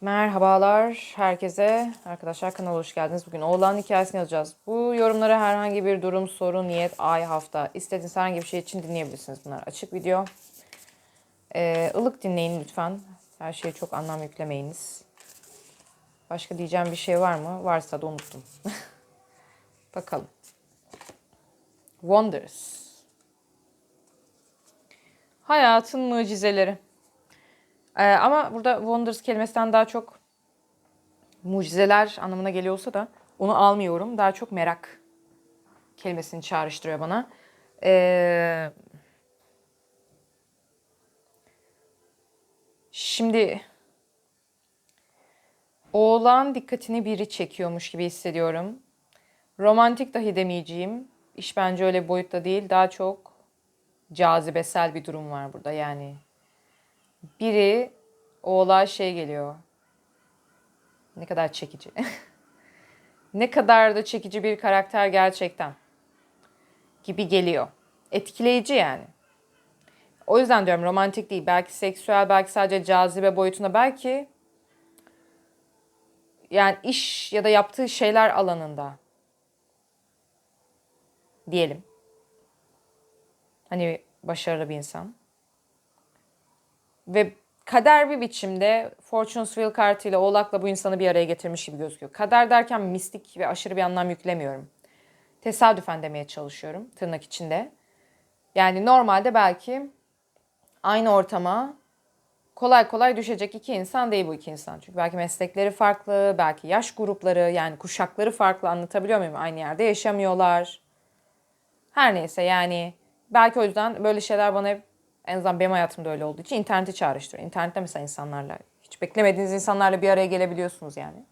Merhabalar herkese. Arkadaşlar kanala hoş geldiniz. Bugün oğlan hikayesini yazacağız. Bu yorumlara herhangi bir durum, soru, niyet, ay, hafta istediğiniz herhangi bir şey için dinleyebilirsiniz. Bunlar açık video. Ee, ılık dinleyin lütfen. Her şeye çok anlam yüklemeyiniz. Başka diyeceğim bir şey var mı? Varsa da unuttum. Bakalım. Wonders. Hayatın mucizeleri. Ee, ama burada wonders kelimesinden daha çok mucizeler anlamına geliyorsa da onu almıyorum. Daha çok merak kelimesini çağrıştırıyor bana. Ee, şimdi oğlan dikkatini biri çekiyormuş gibi hissediyorum. Romantik dahi demeyeceğim. İş bence öyle boyutta değil. Daha çok cazibesel bir durum var burada yani biri oğlağa şey geliyor. Ne kadar çekici. ne kadar da çekici bir karakter gerçekten. Gibi geliyor. Etkileyici yani. O yüzden diyorum romantik değil. Belki seksüel, belki sadece cazibe boyutunda, belki yani iş ya da yaptığı şeyler alanında diyelim. Hani başarılı bir insan. Ve kader bir biçimde Fortune's Wheel kartıyla Oğlak'la bu insanı bir araya getirmiş gibi gözüküyor. Kader derken mistik ve aşırı bir anlam yüklemiyorum. Tesadüfen demeye çalışıyorum tırnak içinde. Yani normalde belki aynı ortama kolay kolay düşecek iki insan değil bu iki insan. Çünkü belki meslekleri farklı, belki yaş grupları yani kuşakları farklı anlatabiliyor muyum? Aynı yerde yaşamıyorlar. Her neyse yani belki o yüzden böyle şeyler bana hep en azından benim hayatımda öyle olduğu için interneti çağrıştırıyor. İnternette mesela insanlarla, hiç beklemediğiniz insanlarla bir araya gelebiliyorsunuz yani.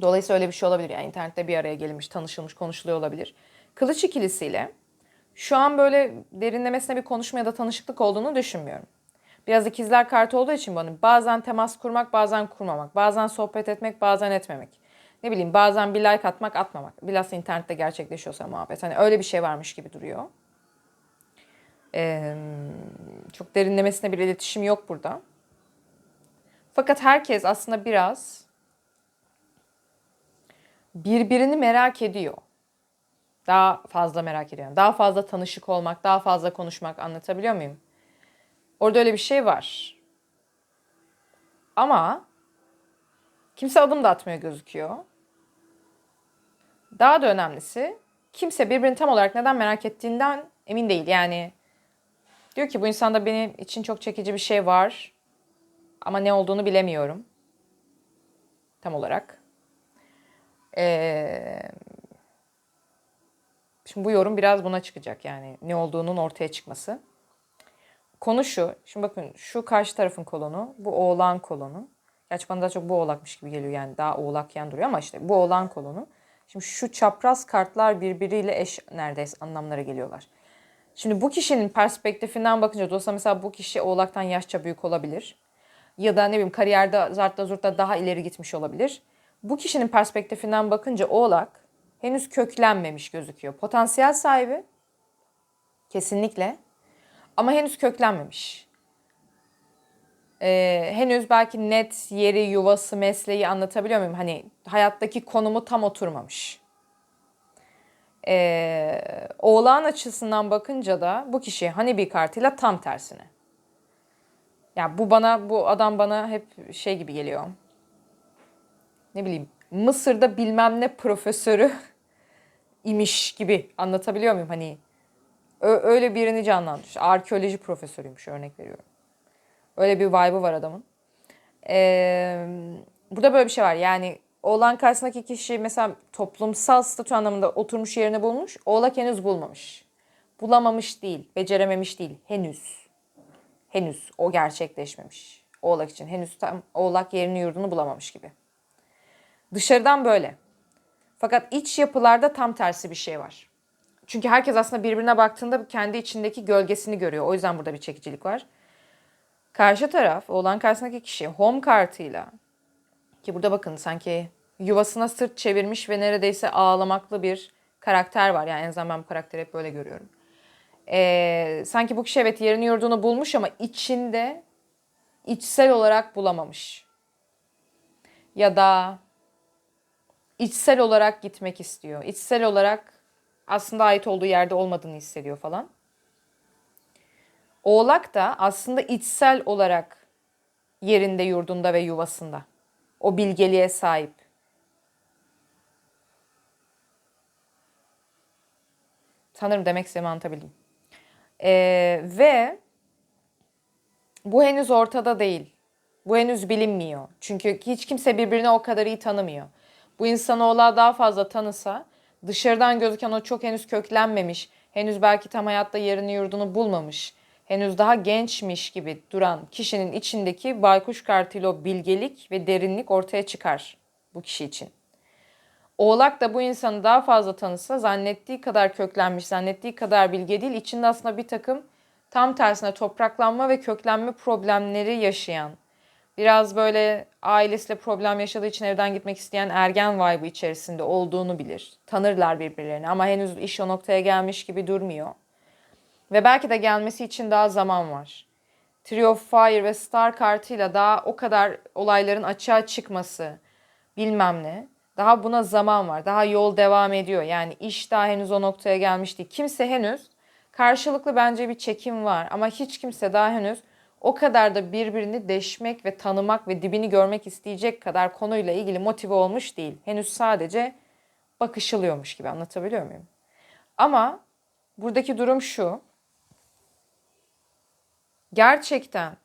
Dolayısıyla öyle bir şey olabilir. Yani internette bir araya gelmiş, tanışılmış, konuşuluyor olabilir. Kılıç ikilisiyle şu an böyle derinlemesine bir konuşma ya da tanışıklık olduğunu düşünmüyorum. Biraz ikizler kartı olduğu için bana bazen temas kurmak, bazen kurmamak, bazen sohbet etmek, bazen etmemek. Ne bileyim bazen bir like atmak, atmamak. Bilhassa internette gerçekleşiyorsa muhabbet. Hani öyle bir şey varmış gibi duruyor. Ee, çok derinlemesine bir iletişim yok burada. Fakat herkes aslında biraz birbirini merak ediyor. Daha fazla merak ediyor. Daha fazla tanışık olmak, daha fazla konuşmak anlatabiliyor muyum? Orada öyle bir şey var. Ama kimse adım da atmıyor gözüküyor. Daha da önemlisi kimse birbirini tam olarak neden merak ettiğinden emin değil. Yani diyor ki bu insanda benim için çok çekici bir şey var ama ne olduğunu bilemiyorum. Tam olarak. Ee, şimdi bu yorum biraz buna çıkacak yani ne olduğunun ortaya çıkması. Konu şu. Şimdi bakın şu karşı tarafın kolonu, bu oğlan kolonu. Gerçi bana daha çok bu oğlakmış gibi geliyor yani daha oğlak yan duruyor ama işte bu oğlan kolonu. Şimdi şu çapraz kartlar birbiriyle eş neredeyse anlamlara geliyorlar. Şimdi bu kişinin perspektifinden bakınca dolayısıyla mesela bu kişi oğlaktan yaşça büyük olabilir. Ya da ne bileyim kariyerde zartta zurtta daha ileri gitmiş olabilir. Bu kişinin perspektifinden bakınca oğlak henüz köklenmemiş gözüküyor. Potansiyel sahibi kesinlikle ama henüz köklenmemiş. Ee, henüz belki net yeri, yuvası, mesleği anlatabiliyor muyum? Hani hayattaki konumu tam oturmamış. Ee, oğlan açısından bakınca da bu kişi hani bir kartıyla tam tersine. Ya yani bu bana bu adam bana hep şey gibi geliyor. Ne bileyim Mısır'da bilmem ne profesörü imiş gibi anlatabiliyor muyum? Hani öyle birini canlandırmış. Arkeoloji profesörüymüş örnek veriyorum. Öyle bir vibe'ı var adamın. Ee, burada böyle bir şey var. Yani oğlan karşısındaki kişi mesela toplumsal statü anlamında oturmuş yerini bulmuş. Oğlak henüz bulmamış. Bulamamış değil, becerememiş değil. Henüz. Henüz o gerçekleşmemiş. Oğlak için henüz tam oğlak yerini yurdunu bulamamış gibi. Dışarıdan böyle. Fakat iç yapılarda tam tersi bir şey var. Çünkü herkes aslında birbirine baktığında kendi içindeki gölgesini görüyor. O yüzden burada bir çekicilik var. Karşı taraf olan karşısındaki kişi home kartıyla ki burada bakın sanki yuvasına sırt çevirmiş ve neredeyse ağlamaklı bir karakter var. Yani en azından ben bu karakteri hep böyle görüyorum. Ee, sanki bu kişi evet yerini yurdunu bulmuş ama içinde içsel olarak bulamamış. Ya da içsel olarak gitmek istiyor. İçsel olarak aslında ait olduğu yerde olmadığını hissediyor falan. Oğlak da aslında içsel olarak yerinde, yurdunda ve yuvasında. O bilgeliğe sahip. Sanırım demek istediğimi anlatabildim. Ee, ve bu henüz ortada değil. Bu henüz bilinmiyor. Çünkü hiç kimse birbirini o kadar iyi tanımıyor. Bu insanı oğlağı daha fazla tanısa dışarıdan gözüken o çok henüz köklenmemiş, henüz belki tam hayatta yerini yurdunu bulmamış, henüz daha gençmiş gibi duran kişinin içindeki baykuş kartıyla bilgelik ve derinlik ortaya çıkar bu kişi için. Oğlak da bu insanı daha fazla tanısa zannettiği kadar köklenmiş, zannettiği kadar bilge değil. içinde aslında bir takım tam tersine topraklanma ve köklenme problemleri yaşayan, biraz böyle ailesiyle problem yaşadığı için evden gitmek isteyen ergen vibe'ı içerisinde olduğunu bilir. Tanırlar birbirlerini ama henüz iş o noktaya gelmiş gibi durmuyor. Ve belki de gelmesi için daha zaman var. Trio of Fire ve Star kartıyla daha o kadar olayların açığa çıkması bilmem ne. Daha buna zaman var. Daha yol devam ediyor. Yani iş daha henüz o noktaya gelmiş değil. Kimse henüz karşılıklı bence bir çekim var ama hiç kimse daha henüz o kadar da birbirini deşmek ve tanımak ve dibini görmek isteyecek kadar konuyla ilgili motive olmuş değil. Henüz sadece bakışılıyormuş gibi anlatabiliyor muyum? Ama buradaki durum şu. Gerçekten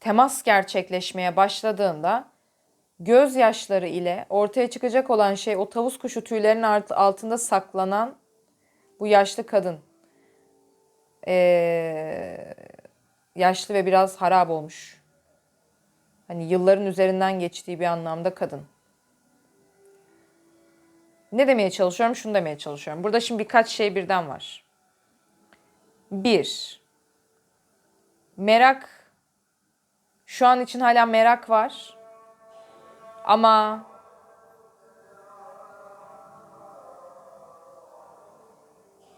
temas gerçekleşmeye başladığında gözyaşları ile ortaya çıkacak olan şey o tavus kuşu tüylerinin altında saklanan bu yaşlı kadın. Ee, yaşlı ve biraz harap olmuş. Hani yılların üzerinden geçtiği bir anlamda kadın. Ne demeye çalışıyorum? Şunu demeye çalışıyorum. Burada şimdi birkaç şey birden var. Bir, merak. Şu an için hala merak var. Ama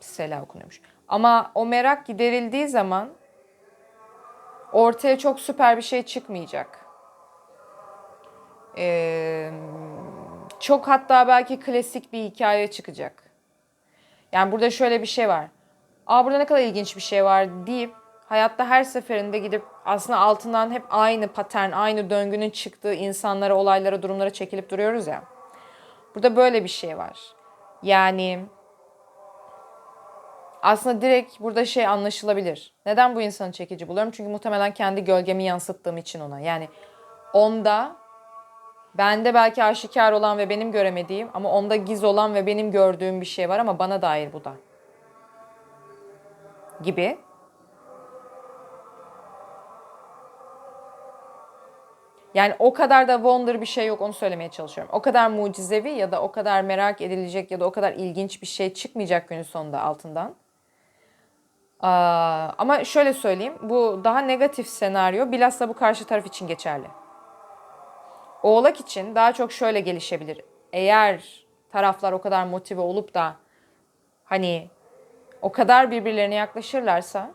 Sela okunuyormuş. Ama o merak giderildiği zaman ortaya çok süper bir şey çıkmayacak. Ee, çok hatta belki klasik bir hikaye çıkacak. Yani burada şöyle bir şey var. Aa burada ne kadar ilginç bir şey var deyip hayatta her seferinde gidip aslında altından hep aynı patern, aynı döngünün çıktığı insanlara, olaylara, durumlara çekilip duruyoruz ya. Burada böyle bir şey var. Yani aslında direkt burada şey anlaşılabilir. Neden bu insanı çekici buluyorum? Çünkü muhtemelen kendi gölgemi yansıttığım için ona. Yani onda bende belki aşikar olan ve benim göremediğim ama onda giz olan ve benim gördüğüm bir şey var ama bana dair bu da. Gibi. Yani o kadar da wonder bir şey yok onu söylemeye çalışıyorum. O kadar mucizevi ya da o kadar merak edilecek ya da o kadar ilginç bir şey çıkmayacak günün sonunda altından. Aa, ama şöyle söyleyeyim. Bu daha negatif senaryo bilhassa bu karşı taraf için geçerli. Oğlak için daha çok şöyle gelişebilir. Eğer taraflar o kadar motive olup da hani o kadar birbirlerine yaklaşırlarsa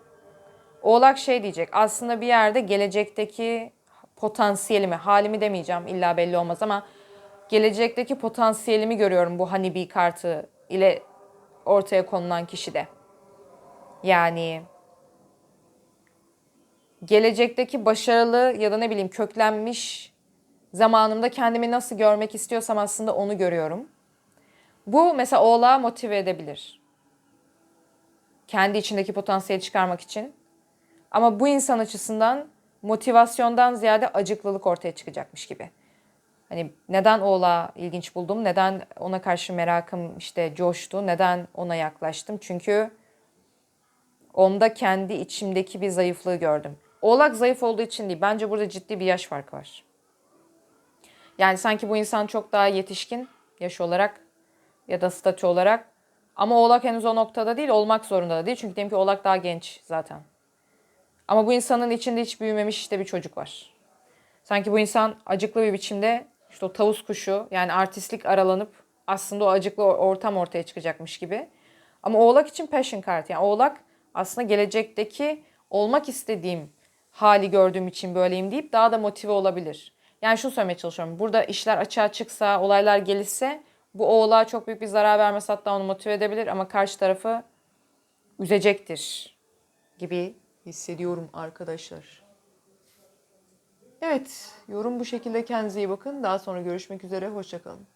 Oğlak şey diyecek. Aslında bir yerde gelecekteki potansiyelimi, halimi demeyeceğim illa belli olmaz ama gelecekteki potansiyelimi görüyorum bu Honeybee kartı ile ortaya konulan kişide. Yani gelecekteki başarılı ya da ne bileyim köklenmiş zamanımda kendimi nasıl görmek istiyorsam aslında onu görüyorum. Bu mesela oğlağı motive edebilir. Kendi içindeki potansiyeli çıkarmak için. Ama bu insan açısından motivasyondan ziyade acıklılık ortaya çıkacakmış gibi. Hani neden oğlağı ilginç buldum, neden ona karşı merakım işte coştu, neden ona yaklaştım? Çünkü onda kendi içimdeki bir zayıflığı gördüm. Oğlak zayıf olduğu için değil, bence burada ciddi bir yaş farkı var. Yani sanki bu insan çok daha yetişkin yaş olarak ya da statü olarak. Ama oğlak henüz o noktada değil, olmak zorunda da değil. Çünkü diyelim ki oğlak daha genç zaten. Ama bu insanın içinde hiç büyümemiş işte bir çocuk var. Sanki bu insan acıklı bir biçimde işte o tavus kuşu yani artistlik aralanıp aslında o acıklı ortam ortaya çıkacakmış gibi. Ama oğlak için passion kart yani oğlak aslında gelecekteki olmak istediğim hali gördüğüm için böyleyim deyip daha da motive olabilir. Yani şunu söylemeye çalışıyorum. Burada işler açığa çıksa, olaylar gelişse bu oğlağa çok büyük bir zarar vermesi hatta onu motive edebilir ama karşı tarafı üzecektir gibi hissediyorum arkadaşlar. Evet, yorum bu şekilde kendinize iyi bakın. Daha sonra görüşmek üzere, hoşçakalın.